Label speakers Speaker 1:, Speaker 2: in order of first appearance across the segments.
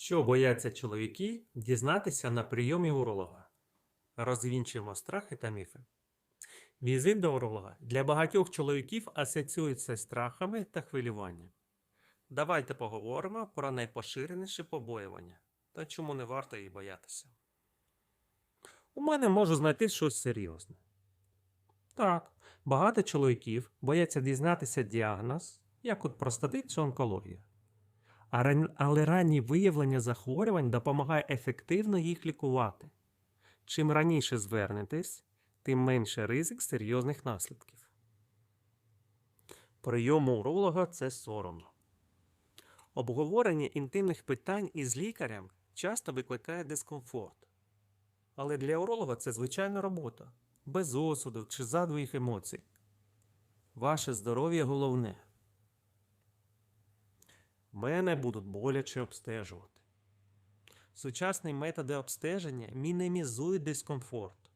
Speaker 1: Що бояться чоловіки дізнатися на прийомі уролога? Розвінчуємо страхи та міфи. Візит до уролога для багатьох чоловіків асоціюється з страхами та хвилюванням. Давайте поговоримо про найпоширеніші побоювання та чому не варто їх боятися. У мене можу знайти щось серйозне. Так, багато чоловіків бояться дізнатися діагноз, як от простатит чи онкологія. Але раннє виявлення захворювань допомагає ефективно їх лікувати. Чим раніше звернетесь, тим менше ризик серйозних наслідків. Прийом уролога це соромно. Обговорення інтимних питань із лікарем часто викликає дискомфорт. Але для уролога це звичайна робота, без осуду чи задвоїх емоцій. Ваше здоров'я головне. Мене будуть боляче обстежувати. Сучасні методи обстеження мінімізують дискомфорт.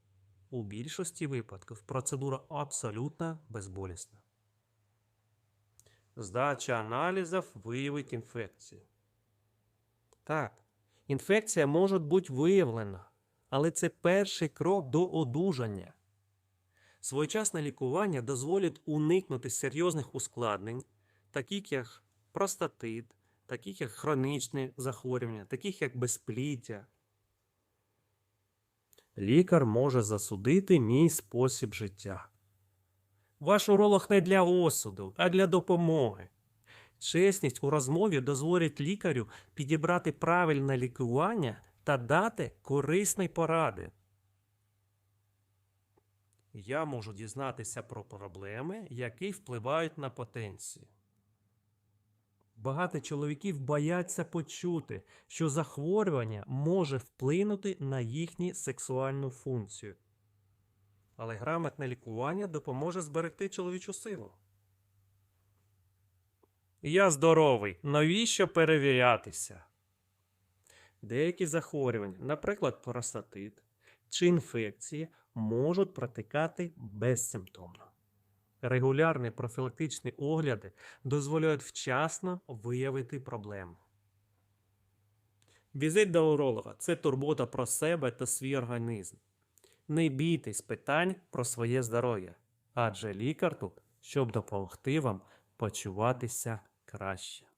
Speaker 1: У більшості випадків процедура абсолютно безболісна. Здача аналізів виявить інфекцію. Так, інфекція може бути виявлена, але це перший крок до одужання. Своєчасне лікування дозволить уникнути серйозних ускладнень, таких як простатит, таких як хронічні захворювання, таких як безпліття. Лікар може засудити мій спосіб життя. Ваш уролог не для осуду, а для допомоги. Чесність у розмові дозволить лікарю підібрати правильне лікування та дати корисні поради. Я можу дізнатися про проблеми, які впливають на потенцію. Багато чоловіків бояться почути, що захворювання може вплинути на їхню сексуальну функцію. Але грамотне лікування допоможе зберегти чоловічу силу. Я здоровий. Навіщо перевірятися? Деякі захворювання, наприклад, простатит чи інфекції, можуть протикати безсимптомно. Регулярні профілактичні огляди дозволяють вчасно виявити проблему. Візит до уролога це турбота про себе та свій організм. Не бійтесь питань про своє здоров'я, адже лікар тут, щоб допомогти вам почуватися краще.